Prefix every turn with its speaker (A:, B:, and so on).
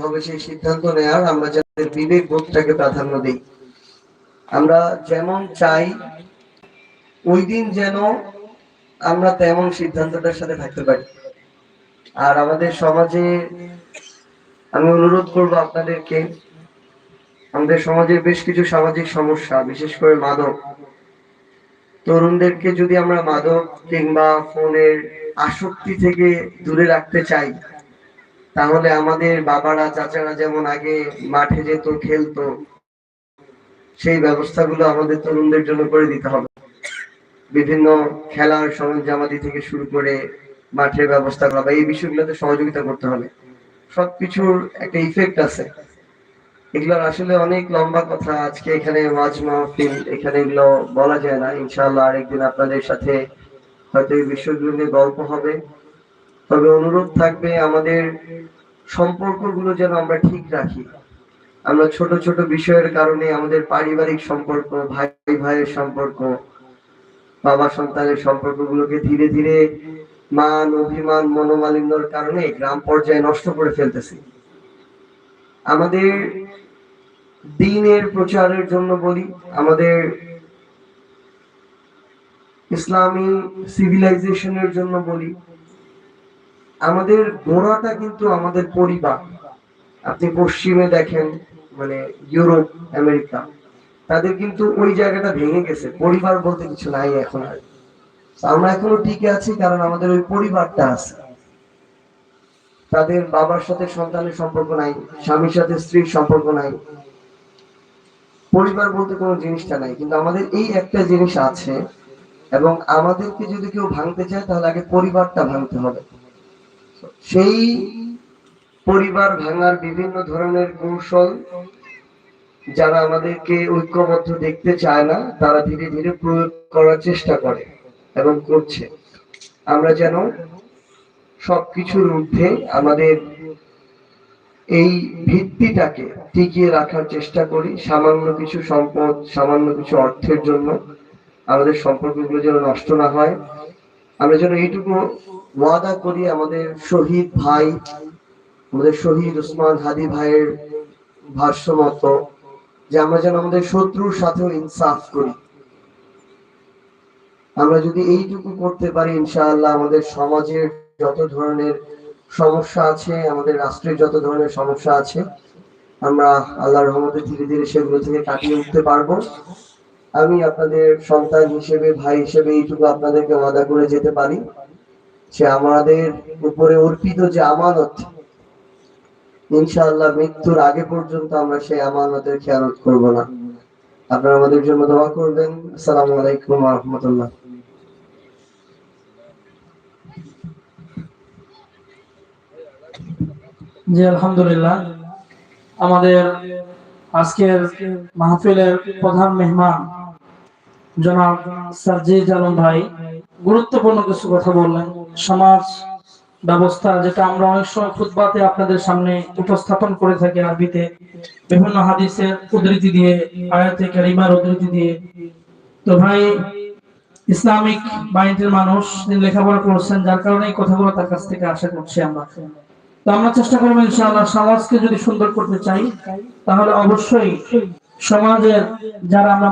A: হবে সেই সিদ্ধান্ত নেওয়ার আমরা যাদের বিবেক বোধটাকে প্রাধান্য দিই। আমরা যেমন চাই, ওই দিন যেন আমরা তেমন সিদ্ধান্তটার সাথে থাকতে পারি। আর আমাদের সমাজে, আমি অনুরোধ করব আপনাদেরকে, আমাদের সমাজের বেশ কিছু সামাজিক সমস্যা, বিশেষ করে মাদক। তরুণদেরকে যদি আমরা মাদক কিংবা ফোনের আসক্তি থেকে দূরে রাখতে চাই তাহলে আমাদের বাবারা, চাচারা যেমন আগে মাঠে যেত, খেলতো, সেই ব্যবস্থাগুলো আমাদের তরুণদের জন্য করে দিতে হবে। বিভিন্ন খেলার সরঞ্জামাদি থেকে শুরু করে মাঠের ব্যবস্থা করা বা এই বিষয়গুলোতে সহযোগিতা করতে হবে। সবকিছুর একটা ইফেক্ট আছে। এগুলোর আসলে অনেক লম্বা কথা। আজকে এখানে ওয়াজ মাহফিল, এখানে এগুলো বলা যায় না। ইনশাআল্লাহ আরেকদিন আপনাদের সাথে হয়তো এই বিষয়গুলো নিয়ে গল্প হবে। তবে অনুরোধ থাকবে আমাদের সম্পর্কগুলো যেন আমরা ঠিক রাখি। আমরা ছোট ছোট বিষয়ের কারণে আমাদের পারিবারিক সম্পর্ক, ভাই, ভাইয়ের সম্পর্ক, বাবা, সন্তানের সম্পর্কগুলোকে ধীরে ধীরে মান, অভিমান, মনোমালিন্যর কারণে গ্রাম পর্যায়ে নষ্ট করে ফেলতেছি। আমাদের দিনের প্রচারের জন্য বলি, আমাদের ইসলামী সিভিলাইজেশনের জন্য বলি আমাদের গোড়াটা কিন্তু আমাদের পরিবার। আপনি পশ্চিমে দেখেন মানে ইউরোপ, আমেরিকা, তাদের কিন্তু ওই জায়গাটা ভেঙে গেছে। পরিবার বলতে কিছু নাই এখন আর। আমরা এখনও টিকে আছি কারণ আমাদের ওই পরিবারটা আছে। তাদের বাবার সাথে সন্তানের সম্পর্ক নাই, স্বামীর সাথে স্ত্রীর সম্পর্ক নাই। পরিবার বলতে কোনো জিনিসটা নাই, কিন্তু আমাদের এই একটা জিনিস আছে এবং আমাদেরকে যদি কেউ ভাঙতে চায়, তাহলে আগে পরিবারটা ভাঙতে হবে। সেই পরিবার ভাঙার বিভিন্ন ধরনের কৌশল যারা আমাদেরকে ঐক্যবদ্ধ দেখতে চায় না, তারা ধীরে ধীরে প্রয়োগ করার চেষ্টা করে এবং করছে। আমরা যেন সবকিছুর ঊর্ধ্বে আমাদের এই ভিত্তিটাকে টিকিয়ে রাখার চেষ্টা করি, সামান্য কিছু সম্পদ, সামান্য কিছু অর্থের জন্য। আমাদের সম্পর্কগুলো যেন নষ্ট না হয়। আমরা যেন এইটুকু ওয়াদা করি আমাদের শহীদ ভাই, আমাদের শহীদ উসমান হাদি ভাইয়ের ভাষ্য মতো যে আমরা যেন আমাদের শত্রুর সাথেও ইনসাফ করি। আমরা যদি এইটুকু করতে পারি, ইনশাআল্লাহ আমাদের সমাজের যত ধরনের সমস্যা আছে, আমাদের রাষ্ট্রের যত ধরনের সমস্যা আছে, আমরা আল্লাহর রহমতে ধীরে ধীরে সেগুলো থেকে কাটিয়ে উঠতে পারব। আমি আপনাদের সন্তান হিসেবে, ভাই হিসেবে এইটুকু আপনাদেরকে ওয়াদা করে যেতে পারি। সে আমাদের উপরে অর্পিত যে আমানত, ইনশাআল্লাহ মৃত্যুর আগে পর্যন্ত আমরা সেই আমানতের খেয়ালত করব না। আপনারা আমাদের জন্য দোয়া করবেন। আসসালামু আলাইকুম রাহমাতুল্লাহ।
B: জি, আলহামদুলিল্লাহ। আমাদের আজকের মাহফিলের প্রধান মেহমান জনাব সার্জিজ আলম ভাই গুরুত্বপূর্ণ কিছু কথা বললেন। সমাজ ব্যবস্থা, যেটা আমরা অনেক সময় খুতবাতে আপনাদের সামনে উপস্থাপন করে থাকি আরবিতে। বিভিন্ন হাদিসের উদ্ধৃতি দিয়ে, আয়াতে কারিমার উদ্ধৃতি দিয়ে। তো ভাই, ইসলামিক মাইন্ডের মানুষ তিনি লেখাপড়া করছেন, যার কারণে এই কথাগুলো তার কাছ থেকে আশা করছি আমরা। তো আমরা চেষ্টা করব ইনশাআল্লাহ সমাজকে যদি সুন্দর করতে চাই, তাহলে অবশ্যই সমাজের যারা আমরা